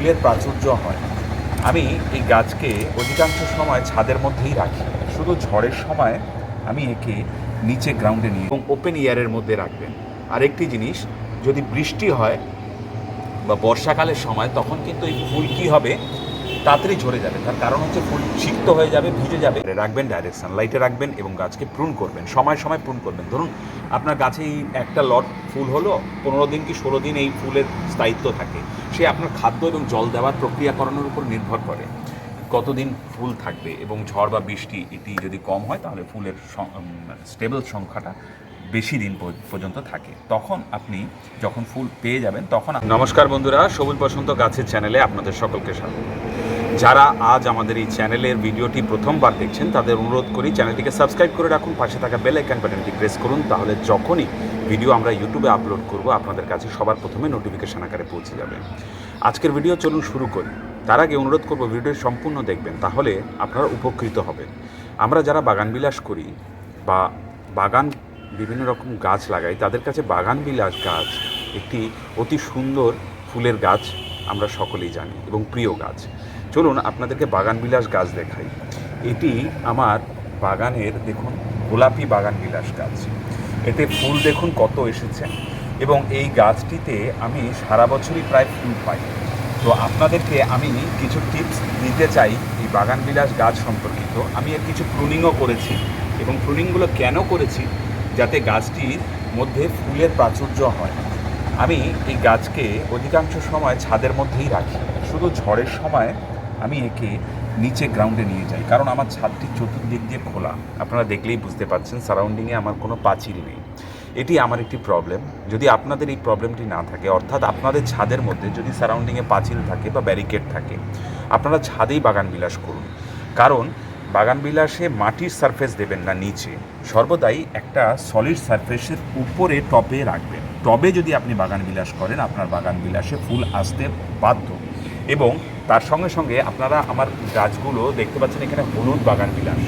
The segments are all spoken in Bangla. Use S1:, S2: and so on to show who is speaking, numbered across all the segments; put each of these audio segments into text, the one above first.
S1: ফুলের প্রাচুর্য হয়। আমি এই গাছকে অধিকাংশ সময় ছাদের মধ্যেই রাখি। শুধু ঝড়ের সময় আমি একে নিচে গ্রাউন্ডে নিয়ে এবং ওপেন এয়ারের মধ্যে রাখবেন আরেকটি জিনিস, যদি বৃষ্টি হয় বা বর্ষাকালের সময়, তখন কিন্তু এই ফুল কী হবে? তাড়াতাড়ি ঝরে যাবে। তার কারণ হচ্ছে ফুল সিক্ত হয়ে যাবে, ভিজে যাবে। রাখবেন ডাইরেক্ট সানলাইটে রাখবেন এবং গাছকে প্রুন করবেন। সময় সময় প্রুন করবেন। ধরুন, আপনার গাছে একটা লট ফুল হলো, পনেরো দিন কি ষোলো দিন এই ফুলের স্থায়িত্ব থাকে। সে আপনার খাদ্য এবং জল দেওয়ার প্রক্রিয়াকরণের উপর নির্ভর করে। কতদিন ফুল থাকবে এবং ঝড় বা বৃষ্টি এটি যদি কম হয়, তাহলে ফুলের স্টেবল সংখ্যাটা বেশি দিন পর্যন্ত থাকে। তখন আপনি যখন ফুল পেয়ে যাবেন, তখন নমস্কার বন্ধুরা, সবুজ বসন্ত গাছের চ্যানেলে আপনাদের সকলকে স্বাগত। যারা আজ আমাদের এই চ্যানেলের ভিডিওটি প্রথমবার দেখছেন, তাদের অনুরোধ করি চ্যানেলটিকে সাবস্ক্রাইব করে রাখুন, পাশে থাকা বেল আইকন বাটনটি প্রেস করুন, তাহলে যখনই ভিডিও আমরা ইউটিউবে আপলোড করব, আপনাদের কাছে সবার প্রথমে নোটিফিকেশন আকারে পৌঁছে যাবে। আজকের ভিডিও চলুন শুরু করি। তার আগে অনুরোধ করব ভিডিও সম্পূর্ণ দেখবেন, তাহলে আপনারা উপকৃত হবেন। আমরা যারা বাগান বিলাস করি বা বাগান বিভিন্ন রকম গাছ লাগাই, তাদের কাছে বাগান বিলাস গাছ একটি অতি সুন্দর ফুলের গাছ আমরা সকলেই জানি এবং প্রিয় গাছ। চলুন আপনাদেরকে বাগান বিলাস গাছ দেখাই। এটি আমার বাগানের, দেখুন, গোলাপি বাগান বিলাস গাছ। এতে ফুল দেখুন কত এসেছে এবং এই গাছটিতে আমি সারা বছরই প্রায় ফুল পাই। তো আপনাদেরকে আমি কিছু টিপস দিতে চাই এই বাগান বিলাস গাছ সম্পর্কিত। আমি এর কিছু প্রুনিংও করেছি এবং প্রুনিংগুলো কেন করেছি যাতে গাছটির মধ্যে ফুলের প্রাচুর্য হয়। আমি এই গাছকে অধিকাংশ সময় ছাদের মধ্যেই রাখি। শুধু ঝড়ের সময় আমি একে নিচে গ্রাউন্ডে নিয়ে যাই। কারণ আমার ছাদটি চতুর্দিক দিয়ে খোলা। আপনারা দেখলেই বুঝতে পারছেন সারাউন্ডিংয়ে আমার কোনো পাঁচিল নেই। এটি আমার একটি প্রবলেম যদি আপনাদের এই প্রবলেমটি না থাকে, অর্থাৎ আপনাদের ছাদের মধ্যে যদি সারাউন্ডিংয়ে পাঁচিল থাকে বা ব্যারিকেড থাকে, আপনারা ছাদেই বাগান বিলাস করুন। কারণ বাগান বিলাসে মাটির সারফেস দেবেন না নিচে। সর্বদাই একটা সলিড সারফেসের উপরে টবে রাখবেন। টবে যদি আপনি বাগান বিলাস করেন, আপনার বাগান বিলাসে ফুল আসতে বাধ্য। এবং তার সঙ্গে সঙ্গে আপনারা আমার গাছগুলো দেখতে পাচ্ছেন এখানে হলুদ বাগান বিলাস।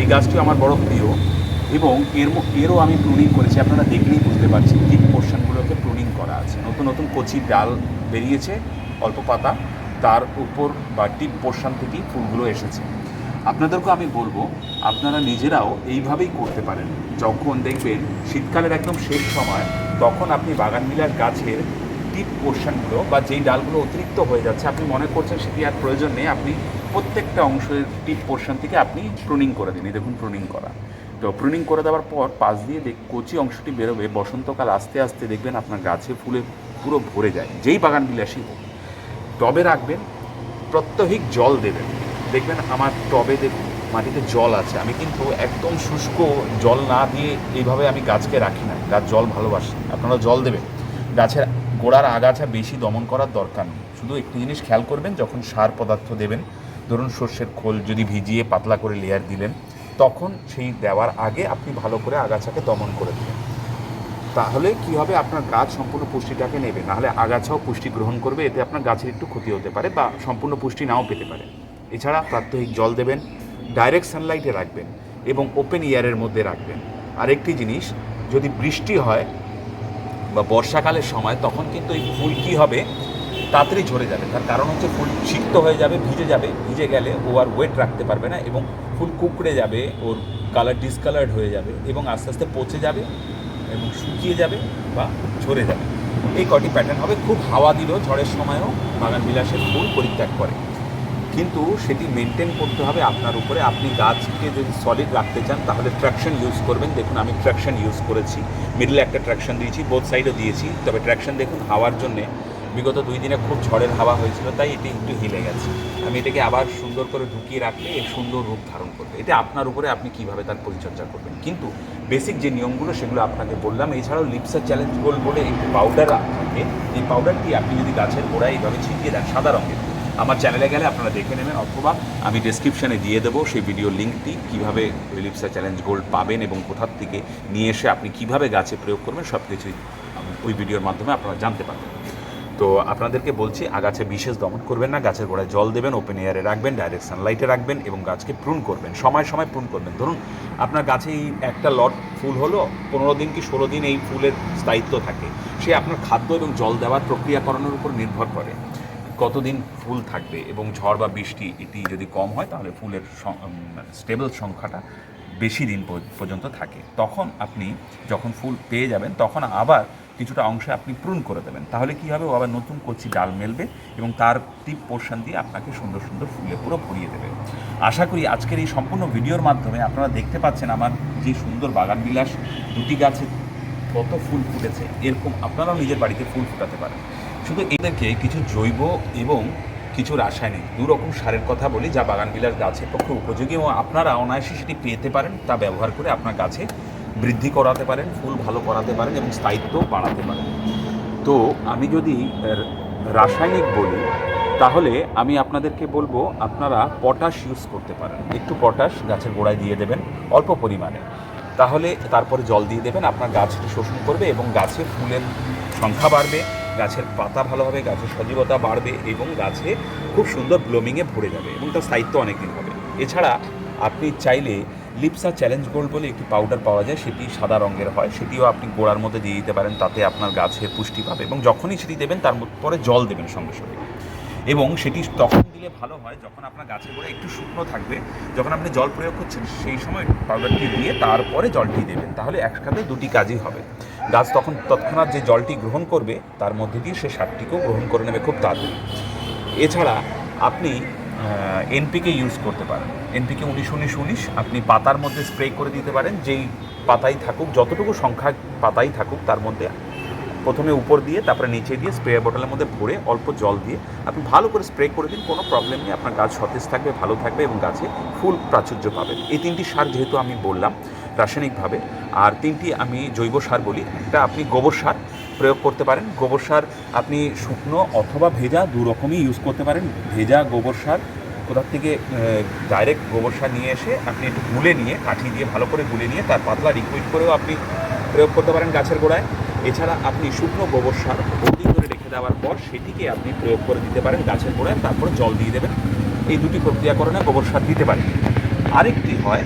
S1: এই গাছটি আমার বড় প্রিয় এবং এর এরও আমি প্রুনিং করেছি, আপনারা দেখলেই বুঝতে পারছেন ঠিক পোর্শনগুলোকে প্রুনিং করা আছে। নতুন নতুন কচি ডাল বেরিয়েছে, অল্প পাতা, তার উপর বা টিপ পোর্শন থেকেই ফুলগুলো এসেছে। আপনাদেরকে আমি বলব, আপনারা নিজেরাও এইভাবেই করতে পারেন। যখন দেখবেন শীতকালের একদম শেষ সময়, তখন আপনি বাগান বিলাস গাছের টিপ পোর্শনগুলো বা যেই ডালগুলো অতিরিক্ত হয়ে যাচ্ছে, আপনি মনে করছেন সেটি আর প্রয়োজন নেই, আপনি প্রত্যেকটা অংশের টিপ পোর্শন থেকে আপনি প্রুনিং করে দিন। দেখুন প্রুনিং করা। তো প্রুনিং করে দেওয়ার পর পাশ দিয়ে দেখ, কচি অংশটি বেরোবে, বসন্তকাল আস্তে আস্তে দেখবেন আপনার গাছে ফুলে পুরো ভরে যায়। যেই বাগান বিলাসী হোক। টবে রাখবেন, প্রত্যহিক জল দেবেন। দেখবেন আমার টবে দেখুন, মাটিতে জল আছে। আমি কিন্তু একদম শুষ্ক জল না দিয়ে এইভাবে আমি গাছকে রাখি না। গাছ জল ভালোবাসি। আপনারা জল দেবেন। গাছের গোড়ার আগাছা বেশি দমন করার দরকার নেই। শুধু একটি জিনিস খেয়াল করবেন, যখন সার পদার্থ দেবেন, ধরুন সর্ষের খোল যদি ভিজিয়ে পাতলা করে লেয়ার দিলেন, তখন সেই দেওয়ার আগে আপনি ভালো করে আগাছাকে দমন করে দেবেন তাহলে কি হবে? আপনার গাছ সম্পূর্ণ পুষ্টিটাকে নেবে। নাহলে আগাছাও পুষ্টি গ্রহণ করবে, এতে আপনার গাছের একটু ক্ষতি হতে পারে বা সম্পূর্ণ পুষ্টি নাও পেতে পারে। এছাড়া প্রাত্যহিক জল দেবেন ডাইরেক্ট সানলাইটে রাখবেন এবং ওপেন ইয়ারের মধ্যে রাখবেন। আরেকটি জিনিস, যদি বৃষ্টি হয় বা বর্ষাকালের সময় তখন কিন্তু এই ফুল কী হবে? তাড়াতাড়ি ঝরে যাবে। তার কারণ হচ্ছে ফুল সিক্ত হয়ে যাবে, ভিজে যাবে, ভিজে গেলে ও আর ওয়েট রাখতে পারবে না এবং ফুল কুকড়ে যাবে, ওর কালার ডিসকালার্ড হয়ে যাবে এবং আস্তে আস্তে পচে যাবে এবং শুকিয়ে যাবে বা ঝরে যাবে। এই কটি প্যাটার্ন হবে। খুব হাওয়া দিলেও ঝড়ের সময়ও বাগান বিলাসের ফুল পরিত্যাগ করে। কিন্তু সেটি মেনটেন করতে হবে আপনার উপরে। আপনি গাছকে যদি সলিড রাখতে চান, তাহলে ট্র্যাকশন ইউজ করবেন। দেখুন, আমি ট্র্যাকশন ইউজ করেছি। মিডলে একটা ট্র্যাকশন দিয়েছি বোথ সাইডও দিয়েছি। তবে ট্র্যাকশন দেখুন, হাওয়ার জন্যে বিগত দুই দিনে খুব ঝড়ের হাওয়া হয়েছিল, তাই এটি একটু হিলে গেছে। আমি এটাকে আবার সুন্দর করে ঢুকিয়ে রাখলে এর সুন্দর রূপ ধারণ করবে। এটা আপনার উপরে আপনি কীভাবে তার পরিচর্যা করবেন? কিন্তু বেসিক যে নিয়মগুলো, সেগুলো আপনাকে বললাম। এছাড়াও লিপসা চ্যালেঞ্জ গোল বলে একটি পাউডার থাকে। এই পাউডারটি আপনি যদি গাছের গোড়ায় এইভাবে ছিটিয়ে দেন, সাদা রঙের আমার চ্যানেলে গেলে আপনারা দেখে নেবেন, অথবা আমি ডেসক্রিপশনে দিয়ে দেবো সেই ভিডিও লিঙ্কটি কীভাবে লিপসা চ্যালেঞ্জ গোল্ড পাবেন এবং কোথার থেকে নিয়ে এসে আপনি কীভাবে গাছে প্রয়োগ করবেন সব কিছুই ওই ভিডিওর মাধ্যমে আপনারা জানতে পারবেন। তো আপনাদেরকে বলছি, আগাছে বিশেষ দমন করবেন না, গাছের গোড়ায় জল দেবেন ওপেন এয়ারে রাখবেন ডাইরেক্ট সানলাইটে রাখবেন এবং গাছকে প্রুন করবেন। সময় সময় প্রুন করবেন। ধরুন, আপনার গাছে এই একটা লট ফুল হলো, পনেরো দিন কি ষোলো দিন এই ফুলের স্থায়িত্ব থাকে। সে আপনার খাদ্য এবং জল দেওয়ার প্রক্রিয়াকরণের উপর নির্ভর করে। কতদিন ফুল থাকবে এবং ঝড় বা বৃষ্টি এটি যদি কম হয়, তাহলে ফুলের স্টেবল সংখ্যাটা বেশি দিন পর- পর্যন্ত থাকে। তখন আপনি যখন ফুল পেয়ে যাবেন, তখন আবার কিছুটা অংশে আপনি প্রুন করে দেবেন। তাহলে কী হবে? ও আবার নতুন কচি ডাল মেলবে এবং তার টিপ পোর্শন দিয়ে আপনাকে সুন্দর সুন্দর ফুলে পুরো ভরিয়ে দেবে। আশা করি আজকের এই সম্পূর্ণ ভিডিওর মাধ্যমে আপনারা দেখতে পাচ্ছেন আমার যে সুন্দর বাগান বিলাস, দুটি গাছে কত ফুল ফুটেছে। এরকম আপনারাও নিজের বাড়িতে ফুল ফুটাতে পারেন। শুধু এদেরকে কিছু জৈব এবং কিছু রাসায়নিক দু রকম সারের কথা বলি যা বাগান বিলাস গাছের পক্ষে উপযোগী এবং আপনারা অনায়াসে সেটি পেতে পারেন তা ব্যবহার করে আপনার গাছে বৃদ্ধি করাতে পারেন, ফুল ভালো করাতে পারেন এবং স্থায়িত্ব বাড়াতে পারেন। তো আমি যদি রাসায়নিক বলি, তাহলে আমি আপনাদেরকে বলব আপনারা পটাশ ইউজ করতে পারেন। একটু পটাশ গাছের গোড়ায় দিয়ে দেবেন অল্প পরিমাণে। তাহলে তারপরে জল দিয়ে দেবেন, আপনার গাছ সেটি শোষণ করবে এবং গাছে ফুলের সংখ্যা বাড়বে। গাছের পাতা ভালো হবে গাছের সজীবতা বাড়বে এবং গাছে খুব সুন্দর ব্লুমিংয়ে ভরে যাবে এবং তার স্থায়িত্ব অনেক দিন হবে। এছাড়া আপনি চাইলে লিপসা চ্যালেঞ্জ গোল্ড বলে একটি পাউডার পাওয়া যায়, সেটি সাদা রঙের হয়, সেটিও আপনি গোড়ার মধ্যে দিয়ে দিতে পারেন, তাতে আপনার গাছের পুষ্টি পাবে এবং যখনই সেটি দেবেন, তার পরে জল দেবেন সঙ্গে সঙ্গে। এবং সেটি তখন দিলে ভালো হয় যখন আপনার গাছের গোড়া একটু শুকনো থাকবে, যখন আপনি জল প্রয়োগ করছেন সেই সময় পাউডারটি দিয়ে তারপরে জলটি দেবেন, তাহলে একসাথে দুটি কাজই হবে। গাছ তখন তৎক্ষণাৎ যে জলটি গ্রহণ করবে, তার মধ্যে দিয়ে সে সারটিকেও গ্রহণ করে নেবে খুব তাড়াতাড়ি। এছাড়া আপনি এনপিকে ইউজ করতে পারেন। এনপিকে উনিশ উনিশ উনিশ, আপনি পাতার মধ্যে স্প্রে করে দিতে পারেন, যেই পাতাই থাকুক, যতটুকু সংখ্যা পাতাই থাকুক, তার মধ্যে প্রথমে উপর দিয়ে, তারপরে নিচে দিয়ে স্প্রে বোতলের মধ্যে ভরে অল্প জল দিয়ে আপনি ভালো করে স্প্রে করে দিন, কোনো প্রবলেম নেই, আপনার গাছ সতেজ থাকবে, ভালো থাকবে এবং গাছে ফুল প্রাচুর্য পাবে এই তিনটি সার যেহেতু আমি বললাম রাসায়নিকভাবে, আর তিনটি আমি জৈব সার বলি, একটা আপনি গোবর সার প্রয়োগ করতে পারেন, গোবর সার আপনি শুকনো অথবা ভেজা দু রকমই ইউজ করতে পারেন, ভেজা গোবর সার কোথার থেকে ডাইরেক্ট গোবর সার নিয়ে এসে আপনি একটু গুলে নিয়ে, কাঠি দিয়ে ভালো করে গুলে নিয়ে, তার পাতলা লিকুইড করেও আপনি প্রয়োগ করতে পারেন গাছের গোড়ায়। এছাড়া আপনি শুকনো গোবর সার বহুদিন ধরে রেখে দেওয়ার পর সেটিকে আপনি প্রয়োগ করে দিতে পারেন গাছের গোড়ায়, তারপরে জল দিয়ে দেবেন। এই দুটি প্রক্রিয়াকরণে গোবর সার দিতে পারেন। আরেকটি হয়,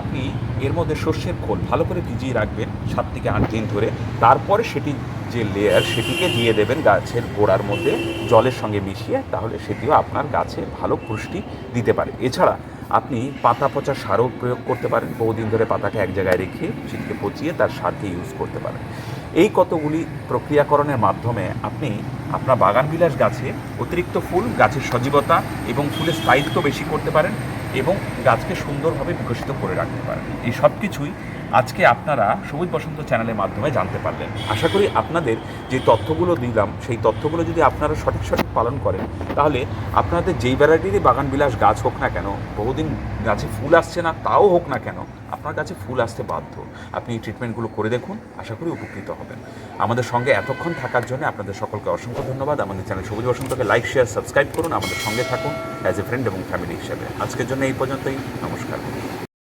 S1: আপনি এর মধ্যে শস্যের খোল ভালো করে ভিজিয়ে রাখবেন সাত থেকে আট দিন ধরে। তারপরে সেটি যে লেয়ার সেটিকে দিয়ে দেবেন গাছের গোড়ার মধ্যে জলের সঙ্গে মিশিয়ে, তাহলে সেটিও আপনার গাছে ভালো পুষ্টি দিতে পারে। এছাড়া আপনি পাতা পচা সারও প্রয়োগ করতে পারেন। বহুদিন ধরে পাতাকে এক জায়গায় রেখে সেটিকে পচিয়ে তার সারকে ইউজ করতে পারেন। এই কতগুলি প্রক্রিয়াকরণের মাধ্যমে আপনি আপনার বাগান বিলাস গাছে অতিরিক্ত ফুল, গাছের সজীবতা এবং ফুলের স্থায়িত্ব বেশি করতে পারেন এবং গাছকে সুন্দরভাবে বিকশিত করে রাখতে পারেন। এই সব কিছুই আজকে আপনারা সবুজ বসন্ত চ্যানেলের মাধ্যমে জানতে পারলেন। আশা করি আপনাদের যে তথ্যগুলো দিলাম, সেই তথ্যগুলো যদি আপনারা সঠিক সঠিক পালন করেন, তাহলে আপনাদের যেই ভ্যারাইটিরই বাগান বিলাস গাছ হোক না কেন, বহুদিন গাছে ফুল আসছে না, তাও হোক না কেন আপনার কাছে ফুল আসতে বাধ্য। আপনি এই ট্রিটমেন্টগুলো করে দেখুন, আশা করি উপকৃত হবেন। আমাদের সঙ্গে এতক্ষণ থাকার জন্য আপনাদের সকলকে অসংখ্য ধন্যবাদ। আমাদের চ্যানেল সবুজ বসন্তকে লাইক শেয়ার সাবস্ক্রাইব করুন। আমাদের সঙ্গে থাকুন অ্যাজ এ ফ্রেন্ড এবং ফ্যামিলি হিসেবে। আজকের জন্য এই পর্যন্তই। নমস্কার।